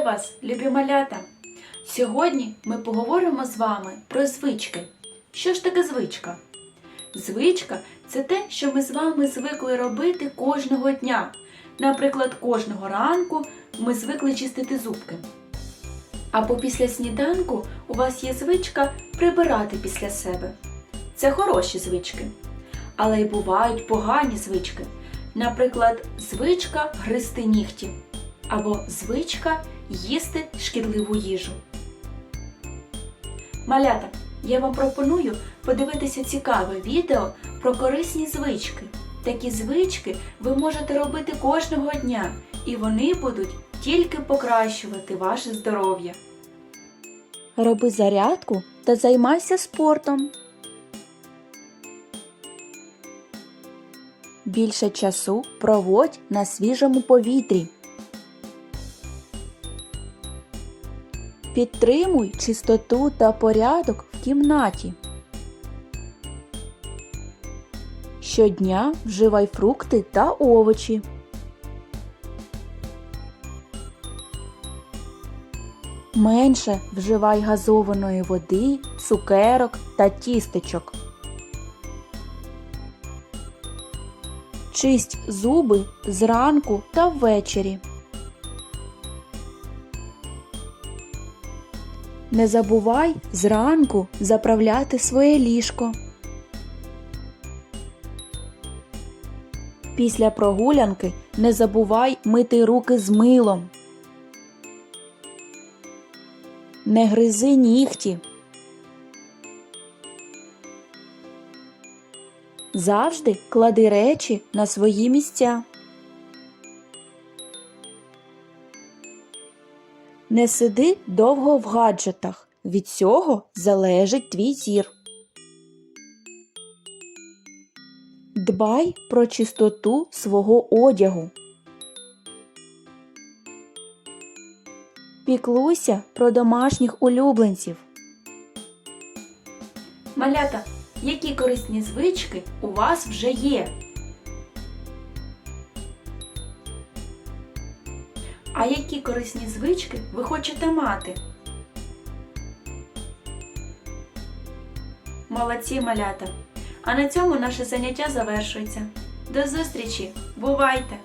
вас, любі малята! Сьогодні ми поговоримо з вами про звички. Що ж таке звичка? Звичка це те, що ми з вами звикли робити кожного дня. Наприклад, кожного ранку ми звикли чистити зубки. Або після сніданку у вас є звичка прибирати після себе. Це хороші звички. Але й бувають погані звички. Наприклад, звичка гризти нігті або звичка їсти шкідливу їжу. Малята, я вам пропоную подивитися цікаве відео про корисні звички. Такі звички ви можете робити кожного дня, і вони будуть тільки покращувати ваше здоров'я. Роби зарядку та займайся спортом. Більше часу проводь на свіжому повітрі. Підтримуй чистоту та порядок в кімнаті. Щодня вживай фрукти та овочі. Менше вживай газованої води, цукерок та тістечок. Чисть зуби зранку та ввечері. Не забувай зранку заправляти своє ліжко. Після прогулянки не забувай мити руки з милом. Не гризи нігті. Завжди клади речі на свої місця. Не сиди довго в гаджетах. Від цього залежить твій зір. Дбай про чистоту свого одягу. Піклуйся про домашніх улюбленців. Малята, які корисні звички у вас вже є? А які корисні звички ви хочете мати? Молодці малята! А на цьому наше заняття завершується. До зустрічі! Бувайте!